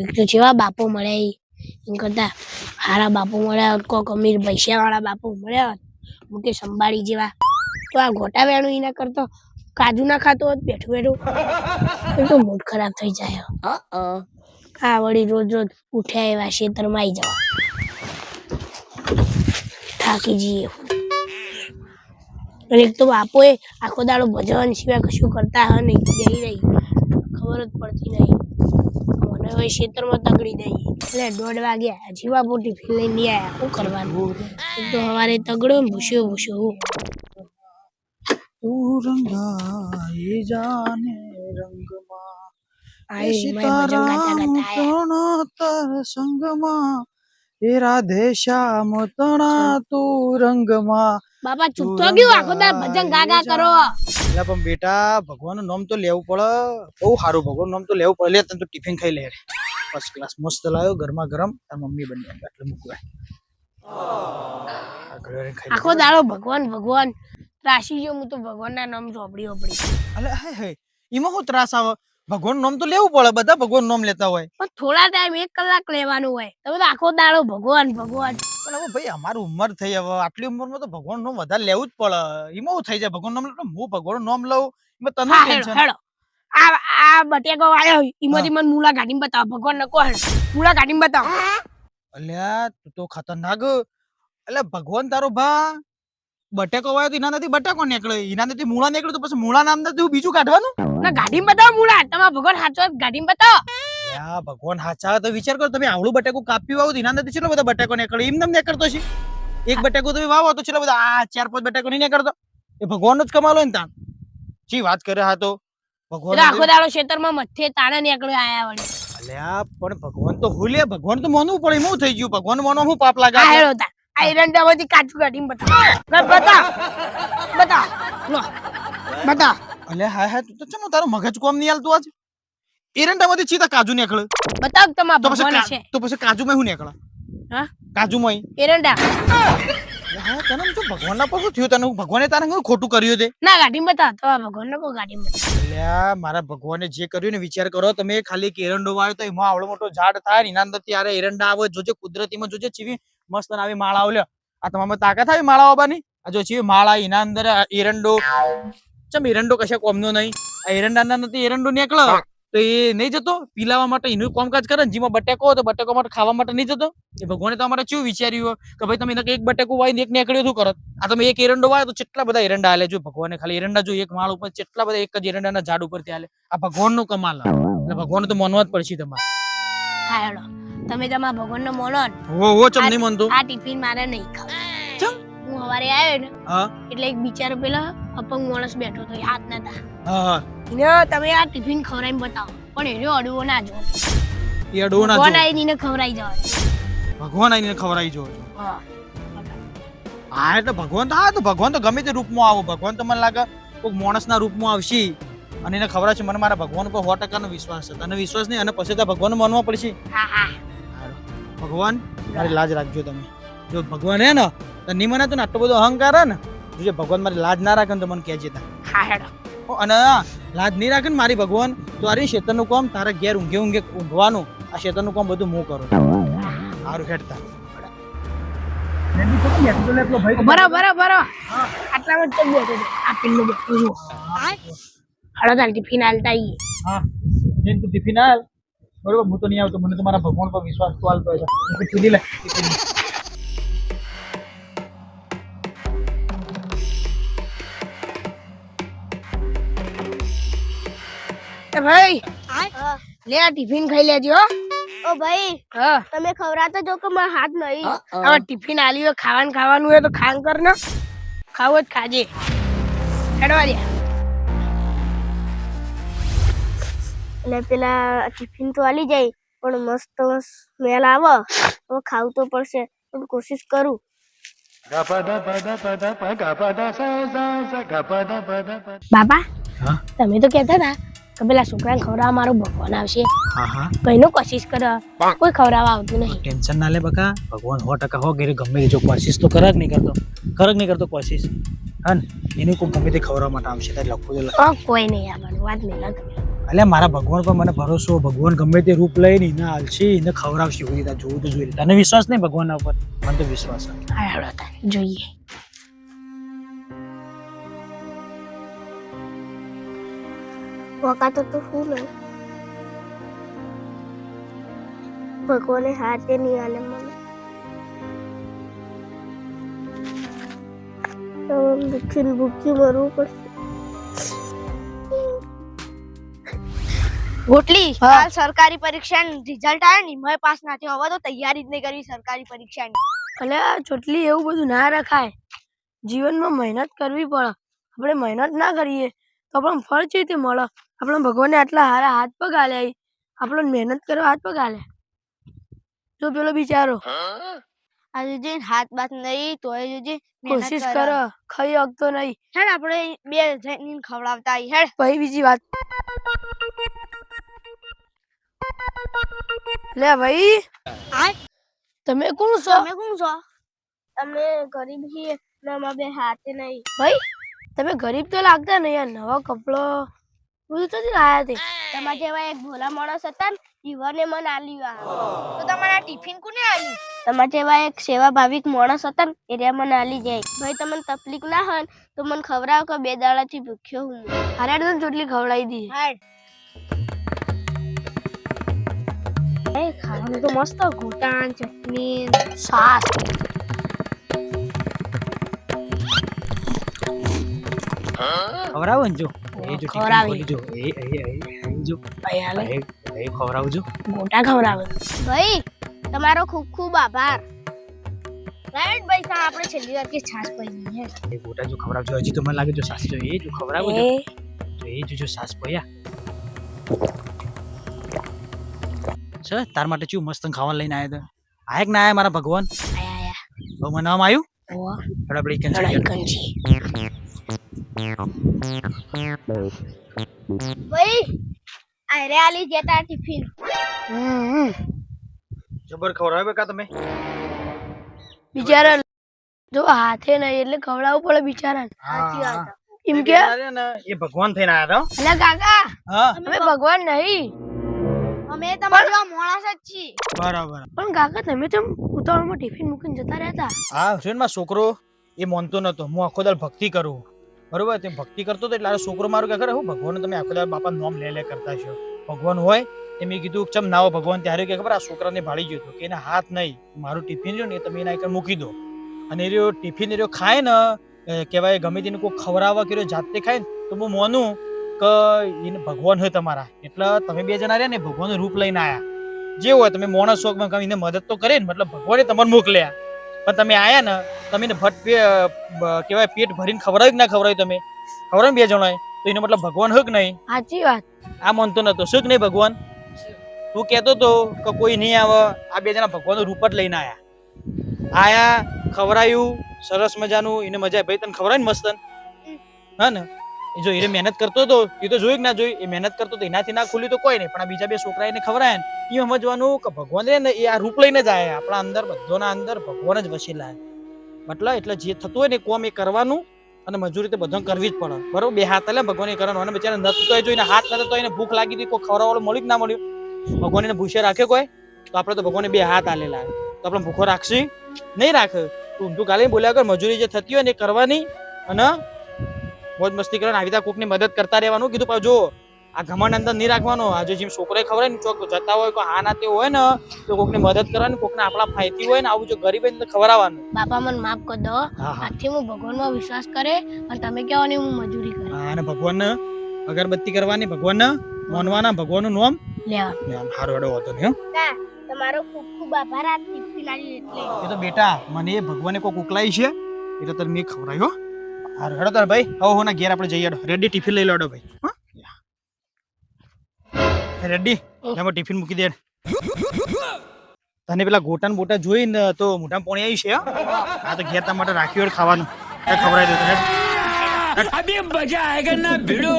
એક તો જેવા બાપો મળ્યા. એમ કરતા સારા બાપો મળ્યા હોત, કોક અમીર પૈસા વાળા બાપો મળ્યા હોત, મુકેશ અંબાણી જેવા. તો આ ગોટા વેણું એના કરતો. કાજુ ના ખાતો હોત બેઠું બેઠું. તો મૂડ ખરાબ થઈ જાય. આ વળી રોજ રોજ ઉઠ્યા એવા ખેતરમાં આવી જવા. થાકી જઈએ. અને એક તો બાપોએ આખો દાડો ભજન સિવાય કશું કરતા હ નહીં રહી. ખબર જ પડતી નહીં. મને હવે ખેતરમાં તગડી દઈ એટલે દોઢ વાગ્યા જીવા બાપો ફી લઈને આવ્યા શું કરવાનું? તો સવારે તગડો ને ભૂસ્યો ભૂસ્યો રંગમાં. રાધે શ્યામ તણા તું રંગમાં. બાપા ચૂપ તો ગયું? આખો દાડ ભજન ગા ગા કરો. એટલે પણ બેટા ભગવાનનું નામ તો લેવું પડે. બહુ સારું ભગવાન નામ તો લેવું પડે. લે તને તો ટિફિન ખાઈ લે ફર્સ્ટ ક્લાસ મસ્ત લાવ્યો ગરમા ગરમ. તાર મમ્મી બની એટલે મૂકવાય. આખો દાડો ભગવાન ભગવાન. ત્રાસી ગયો હું તો ભગવાનના નામ ચોપડી ઓપડી અલે હે હે. એમાં હું ત્રાસ આવે? ભગવાન નામ તો લેવું પડે બધા ભગવાન નામ લેતા હોય. પણ થોડા ટાઈમ એક કલાક લેવાનું હોય. તમે તો આખો દાડો ભગવાન ભગવાન. પણ હવે ભાઈ અમારી ઉંમર થઈ હવે આટલી ઉંમરમાં તો ભગવાનનું નામ વધારે લેવું જ પડે. એમાં થઈ જાય? ભગવાન નામ હું ભગવાન નામ લઉં? એમાં તને ટેન્શન આ આ બટેકો આવ્યો એમાંથી મને મૂળા કાઢીને બતાવ. ભગવાન નકો હે મૂળા કાઢીને બતાવ. અલ્યા તું તો ખતરનાક. એટલે ભગવાન તારો ભા. બટેકો વાયો તો એના નથી બટેકો નીકળે. એના નથી મૂળા નીકળે તો પછી મૂળા નામ નથી બીજું કાઢવાનું? ના ગાડીમાં બતાવો મૂળા. તમારા ભગવાન હાચો ગાડીમાં બતાવો. યા ભગવાન હાચા તો વિચાર કરો તમે આવડું બટેકું કાપ્યું આવું એના અંદર કેટલો બધા બટેકો નીકળે? એમ નામ નીકળતો છે. એક બટેકો તમે વાવો તો કેટલા બધા આ ચાર પાંચ બટેકો નહીં નીકળતો. એ ભગવાન જ કમાલો ને તાન જી વાત કરે હા તો? ભગવાન આખો દાડો ખેતરમાં મથે તાણા નીકળ્યો આયા વળી. અલ્યા પણ ભગવાન તો હુલે ભગવાન તો મોનું પડે એમ થઈ ગયું? ભગવાન માનો હું પાપ લાગે આ હેડો તા આ એરંડામાંથી કાચું કાઢીને બતા બતા બતા બતા અલ્યા હા હા તું તો ચમો તારું મગજ કોમ નહીં હાલતું આજ? એરંડામાંથી ચીતા કાજુ નીકળે. બતાવ તમા તો પછી ભગવાન કા- છે. તો પછી કાજુમાં શું નીકળે? હા? કાજુમાં એરંડા. હા તને એમ તો ભગવાનના પર શું થયું? તને ભગવાને તારે શું ખોટું કર્યું તે? ના ગાડીમાં બતાવ તમારા ભગવાન કો ગાડી બતાવો અલ્યા મારા ભગવાને જે કર્યું ને વિચાર કરો તમે ખાલી એક એરંડો વાવ્યો તો એમાં આવડો મોટો ઝાડ થાય ને એના અંદર ત્યારે એરંડા આવે જોજે કુદરતીમાં જોજે ચીવી મસ્ત આવી માળા આવલ્યો આ તમારામાં તાકાત આવી માળા આવવાની? આ જો ચીવી માળા એના અંદર આ એરંડો. ચમ એરંડો કશા કોમનો નહીં? આ એરંડાના નથી એરંડો નીકળે. તો એ નહીં જતો? પીલાવા માટે એનું કામકાજ કરે ને જેમાં બટેકો હોય તો બટેકો માટે ખાવા માટે નહીં જતો? એ ભગવાને તમારે શું વિચાર્યું કે ભાઈ તમે એને એક બટેકો વાવીને એક નીકળ્યો શું કરત આ તમે એક એરંડો વાય તો કેટલા બધા એરંડા હાલે? જો ભગવાને ખાલી એરંડા જો એક માળ ઉપર કેટલા બધા એક જ એરંડાના ઝાડ ઉપર હાલે. આ ભગવાનનો કમાલ એટલે ભગવાન તો માનવા જ પડશે તમારે. હા હેડો. તમે તમારા ભગવાનનો મોનો હો હો ચમ નહીં માનતો? આ ટિફિન મારે નહીં ખાવ. ચમ? હું હવારે આવ્યો ને હા. એટલે એક બિચારો પેલા અપંગ માણસ બેઠો હતો એ હાથ નતા. હા હા. તમે આ ટિફિન ખવડાવીને બતાવો. પણ એનો અડવો ના જો એ અડવો ના જો ભગવાન આઈને ખવડાવી જવા ભગવાન આઈને ખવડાવી જો હા. હા એટલે ભગવાન હા તો ભગવાન તો ગમે તે રૂપમાં આવો. ભગવાન તો મને લાગે કોઈક માણસના રૂપમાં આવશે અને એને ખબર છે મને મારા ભગવાન ઉપર સો ટકાનો વિશ્વાસ છે. તને વિશ્વાસ નહીં અને પછી તો ભગવાન માનવા પડશે. ભગવાન મારી લાજ રાખજો તમે. જો ભગવાન હે ને તો નહીં મને તો ને આટલો બધો અહંકાર હે ને જો ભગવાન મારી લાજ ના રાખે ને તો મને કહેજે તા. અને લાજ નહીં રાખે ને મારી ભગવાન? તો અરે શેતરનું કામ તારા ઘેર ઊંઘે ઊંઘે ઊંઘવાનું. આ શેતરનું કામ બધું હું કરું. સારું હેડતા. બરાબર બરો બરો આટલામાં જ તો બેઠો આ પેલું બેઠો છું હળો તાર ટિફિન હાલતા આવીએ હા જેમ તું ટિફિન આલ બરોબર હું તો નહીં આવતો. મને તો મારા ભગવાન પર વિશ્વાસ તો હોય છે ટિફિન લે ટિફિન. ભાઈ. લે આ ટિફિન ખાઈ લેજો ઓ ભાઈ તમે ખવડાવતા જો કે મારા હાથ નહીં. હવે ટિફિન આલી હોય ખાવાનું ખાવાનું હોય તો ખાન કર ને. ખાવો જ ખાજે. હેડવા દે. એટલે પેલા ટિફિન તો આલી જાય પણ મસ્ત મસ્ત સ્મેલ આવે. તો ખાવું તો પડશે પણ કોશિશ કરું. બાબા તમે તો કહેતા હતા કે પેલા છોકરાને ખવડાવવા મારો ભગવાન આવશે. કઈનો કોશિશ કરો. કોઈ ખવડાવવા આવતું નહીં. ટેન્શન ના લે બકા. ભગવાન સો ટકા હો ઘેરે ગમે તે જો કોશિશ તો કરે જ નહીં કરતો. કરે જ નહીં કરતો કોશિશ. હા ને એનું કોઈ ગમે તે ખવડાવવા માટે આવશે તારે લખવું તો કોઈ નહીં આવવાનું વાત નહીં તમે એટલે મારા ભગવાન પર મને ભરોસો. ભગવાન ગમે તે રૂપ લઈને એને હાલશે એને ખવડાવશે. એવું જોવું તો જોઈ લે તને વિશ્વાસ નહીં ભગવાનના ઉપર? મને તો વિશ્વાસ હા જોઈએ. વકાતો તો શું નહીં. ભગવાને હાથે નહીં આલે મને. તો ભૂખી ભૂખી મરવું પડશે. ગોટલી કાલ સરકારી પરીક્ષાનું રિઝલ્ટ આવે ને મેં પાસ ના થયો. હવે તો તૈયારી જ નહીં કરવી સરકારી પરીક્ષાની. એટલે ચોટલી એવું બધું ના રખાય. જીવનમાં મહેનત કરવી પડે. આપણે મહેનત ના કરીએ તો પણ ફળ છે તે મળે? આપણે ભગવાને આટલા હારા હાથ પગ હાલે આપણો મહેનત કરવા હાથ પગ હાલે જો પેલો બિચારો. આજે જે હાથ બાત નહીં તો જોજે મહેનત કોશિશ કરે. કરે ખાઈ શકતો નહીં. હેડ આપણે બે જઈને ખવડાવતા આઈ હેડ. પછી બીજી વાત. લે ભાઈ. આ તમે કોણ છો? તમે કોણ છો? અમે ગરીબ છીએ ને અમારા બે હાથે નહીં. ભાઈ તમે ગરીબ તો લાગતા નહીં આ નવા કપડો. બધું તો લાયા તે તમારા જેવા એક ભોલા માણસ હતા ને મને આ. તો તમારા ટિફિન કોને આલી? તમારા જેવા એક સેવા ભાવિક માણસ હતા ને એ રહ્યા મને આલી જાય. ભાઈ તમને તકલીફ ના હોય તો મને ખવડાવો કે બે દાડાથી ભૂખ્યો હું. અરે તો ચોટલી ખવડાવી દી. હેડ એ ખાવાનું તો મસ્ત ઘૂંટાણ ચટણી સાસ ખવડાવો ને જો. જો ખવડાવી. જો. એ એ એ એ જો. ભાઈ એ એ ખવડાવજો ગોટા ખવડાવે. ભાઈ તમારો ખૂબ ખૂબ આભાર. હેડ ભાઈ તા આપણે છેલ્લી વાર કે છાશ પડી હેડ એ ગોટા જો ખવડાવજો. હજી તો મને લાગે જો સાસ જો એ જો ખવડાવો જો. એ. જો એ જો જો સાસ પયા સર તાર માટે ચેવું મસ્ત ખાવાનું લઈને આવ્યા હતા આયા કે ના આયા મારા ભગવાન? આયા આયા. બહુ આવ્યું? થોડા કંજી ભાઈ આરે આલી જતા ટિફિન જબર ખવડાવે કા તમે. બિચારા જો હાથે નહીં એટલે ખવડાવવું પડે બિચારાને. સાચી વાત એમ કે એ ભગવાન થઈને આવ્યા એટલે કાકા અમે ભગવાન નહીં. અમે તમારા જેવા માણસ જ છીએ. બરાબર. પણ કાકા તમે તો ઉતાવળમાં ટિફિન મૂકીને જતા રહેતા હા ટ્રેનમાં છોકરો એ માનતો નતો. હું આખો દાળ ભક્તિ કરું. બરોબર તે ભક્તિ કરતો હતો એટલે આ છોકરો મારું કે ખરે, હું ભગવાન તમે આખો દાળ બાપા નોમ લે લે કરતા છો. ભગવાન હોય. એ મેં કીધું, ચમ નાવો ભગવાન, ત્યારે કે ખબર આ છોકરાને ભાળી ગયો હતો કે એને હાથ નહીં, મારું ટિફિન રહ્યું ને તમે એના આગળ મૂકી દો. અને એ રહ્યો ટિફિન રહ્યો ખાય ને કહેવાય ગમે તેને કોઈ ખવડાવવા કર્યો જાતે ખાય ને, તો હું માનું કે એને ભગવાન હોય તમારા. એટલે તમે બે જણા રહ્યા ને ભગવાનનું રૂપ લઈને આયા. જે હોય તમે મોણસ શોખમાં એને મદદ તો કરે ને, મતલબ ભગવાને તમને મોકલ્યા. પણ તમે આયા ને તમે ભટ કહેવાય પેટ ભરીને ખવડાવ્યું કે ના ખવડાવ્યું તમે? ખવડાવ્યું બે જણાએ તો એનો મતલબ ભગવાન હક નહીં? સાચી વાત. આ માનતો નતો શું કે નહીં ભગવાન? તું કહેતો તો કે કોઈ નહીં આવે આ બે જણા ભગવાનનું રૂપ જ લઈને આયા. આયા ખવડાયું સરસ મજાનું એને મજા. ભાઈ તને ખવડાય ને મસ્ત હા ને? જો એને મહેનત કરતો હતો, એ તો જોયું કે ના જોયું. એ મહેનત કરતો હતો એનાથી ના ખુલ્યું તો કોઈ નહીં, પણ આ બીજા બે છોકરા એને ખવરાય ને એ સમજવાનું કે ભગવાન રે ને એ આ રૂપ લઈને જ આયા. આપણા અંદર, બધાના અંદર ભગવાન જ વસેલા. મતલબ એટલે જે થતું હોય ને કોમ એ કરવાનું અને મજૂરી તો બધા કરવી જ પડે. બરોબર? બે હાથ એટલે ભગવાન એ કરવાનું. અને બિચારા નતું તો એ જોઈને હાથ નતો તો એને ભૂખ લાગી હતી, કોઈ ખવડાવવાળું મળ્યું કે ના મળ્યું? ભગવાન એને ભૂસે રાખ્યો કોઈ? તો આપણે તો ભગવાને બે હાથ આલેલા. તો આપણે ભૂખો રાખશી? નહીં રાખે. તું ઊંધું કાલે બોલ્યા કર, મજૂરી જે થતી હોય ને એ કરવાની અને મોજ મસ્તી કરવાની આવી રીતે કોકની મદદ કરતા રહેવાનું. કીધું પણ જો આ ઘમંડ અંદર નહીં રાખવાનો. આજે જેમ છોકરો ખબર ને ચોક જતા હોય કોઈ હા ના તે હોય ને તો કોકની મદદ કરવાની કોકને આપણા ફાયતી હોય ને આવું જો ગરીબ હોય ને તો ખવડાવવાનું. બાપા મને માફ કરી દો. આથી હા. ભગવાનમાં વિશ્વાસ કરે અને તમે કહેવાની હું મજૂરી કરું. હા, અને ભગવાનને અગરબત્તી કરવાની ભગવાન માનવાના ભગવાનનું નામ લેવા હારો હડો હતો ને તમારો ખૂબ ખૂબ આભાર આ ટિફિન આલી એટલે. એ તો બેટા મને એ ભગવાને કોક ઉકલાઈ છે એટલે તને મેં ખવડાવ્યો હારું, હેડો ભાઈ. આવો હોના ઘેર આપણે જઈએ રેડી ટિફિન લઈ લાડો ભાઈ. હા? રેડી એમાં ટિફિન મૂકી દે. તને પેલા ગોટાન બોટા જોઈને તો મોટા પોણી આવી છે આ તો ઘેર તમારે રાખ્યું ખાવાનું. ખવડાવી દઉં અભી ભીડો.